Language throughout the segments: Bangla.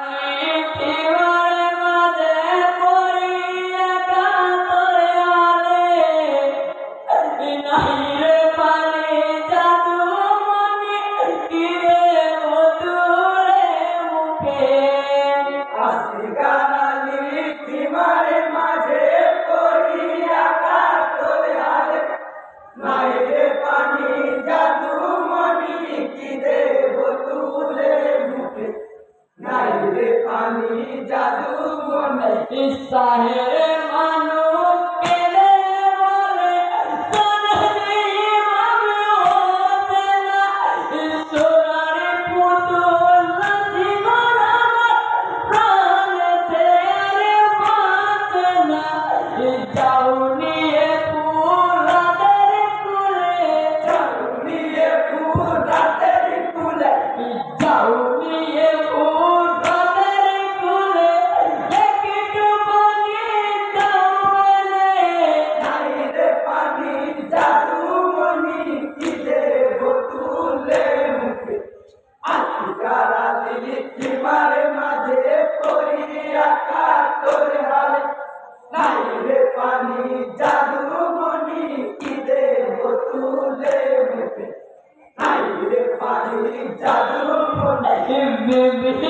Uh... নাই রে পানি জাদু মনে ইচ্ছা হে মানো নাই রে পানি জাদুমণি কি দেব তুলে নাই রে পানি জাদুমণি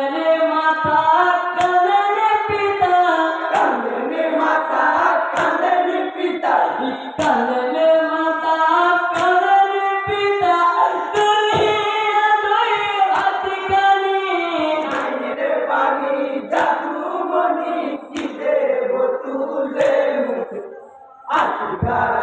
God.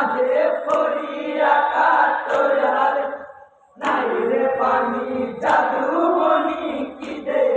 মাঝে পড়িয়া কাতর হাল নাই রে পানি জাদু মনি কি দে